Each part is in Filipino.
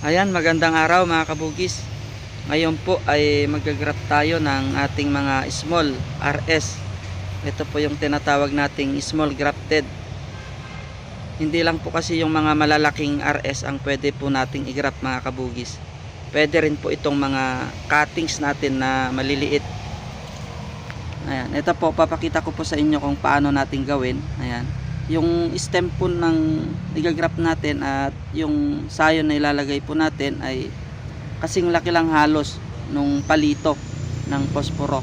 Ayan, magandang araw mga kabugis. Ngayon po ay magagrap tayo ng ating mga small RS. Ito po yung tinatawag nating small grafted. Hindi lang po kasi yung mga malalaking RS ang pwede po nating i-grap mga kabugis. Pwede rin po itong mga cuttings natin na maliliit. Ayan, ito po papakita ko po sa inyo kung paano natin gawin. Ayan yung stem po ng igagrap natin at yung sayon na ilalagay po natin ay kasing laki lang halos nung palito ng posporo.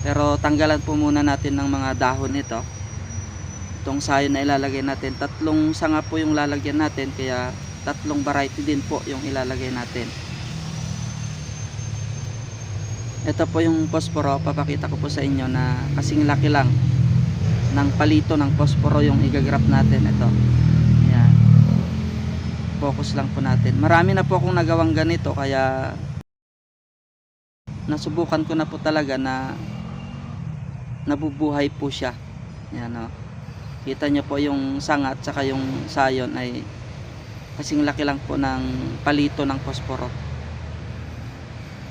Pero tanggalan po muna natin ng mga dahon ito itong sayon na ilalagay natin tatlong sanga po yung lalagyan natin kaya tatlong variety din po yung ilalagay natin. Ito po yung posporo papakita ko po sa inyo na kasing laki lang ng palito ng posporo yung igagrap natin. Ito. Ayan. focus lang po natin. Marami na po akong nagawang ganito kaya nasubukan ko na po talaga na nabubuhay po siya. Ayan, o. kita nyo po yung sanga at saka yung sayon ay kasing laki lang po ng palito ng posporo.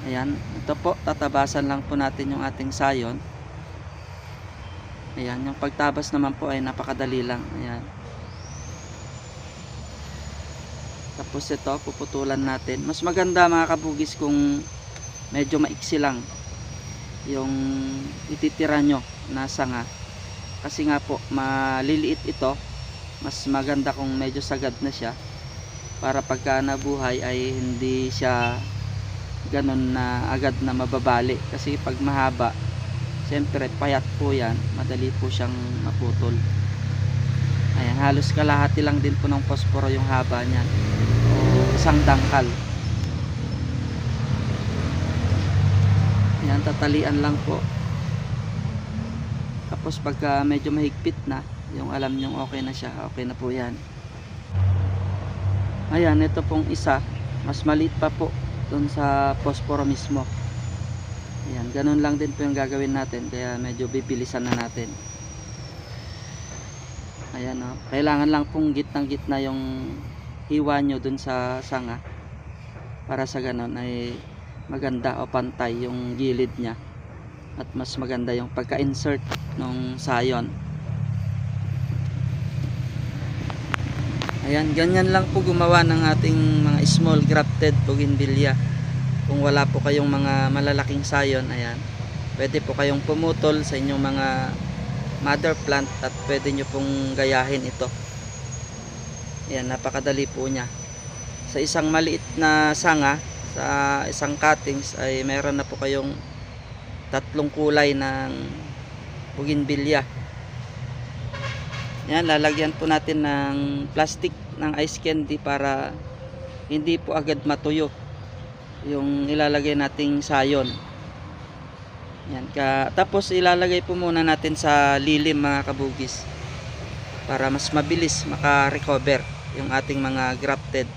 Ayan. Ito po tatabasan lang po natin yung ating sayon Ayan, yung pagtabas naman po ay napakadali lang. Ayan. Tapos ito, puputulan natin. Mas maganda mga kabugis kung medyo maiksi lang yung ititira nyo na sanga. Kasi nga po, maliliit ito. Mas maganda kung medyo sagad na siya. Para pagka nabuhay ay hindi siya ganun na agad na mababali. Kasi pag mahaba, Siyempre, payat po yan. Madali po siyang maputol. Ayan, halos kalahati lang din po ng posporo yung haba niyan. O isang dangkal. Ayan, tatalian lang po. Tapos pagka medyo mahigpit na, yung alam nyong okay na siya, okay na po yan. Ayan, ito pong isa. Mas maliit pa po dun sa posporo mismo. Ayan, ganun lang din po yung gagawin natin kaya medyo bibilisan na natin. Ayan o. Kailangan lang pong gitnang gitna yung hiwa nyo dun sa sanga para sa ganun ay maganda o pantay yung gilid niya at mas maganda yung pagka-insert ng sayon. Ayan, ganyan lang po gumawa ng ating mga small grafted bougainvillea kung wala po kayong mga malalaking sayon ayan pwede po kayong pumutol sa inyong mga mother plant at pwede nyo pong gayahin ito. Ayan napakadali po nya sa isang maliit na sanga sa isang cuttings ay meron na po kayong tatlong kulay ng bougainvillea yan lalagyan po natin ng plastic ng ice candy para hindi po agad matuyo yung ilalagay nating sayon. Yan ka tapos ilalagay po muna natin sa lilim mga kabugis para mas mabilis maka-recover yung ating mga grafted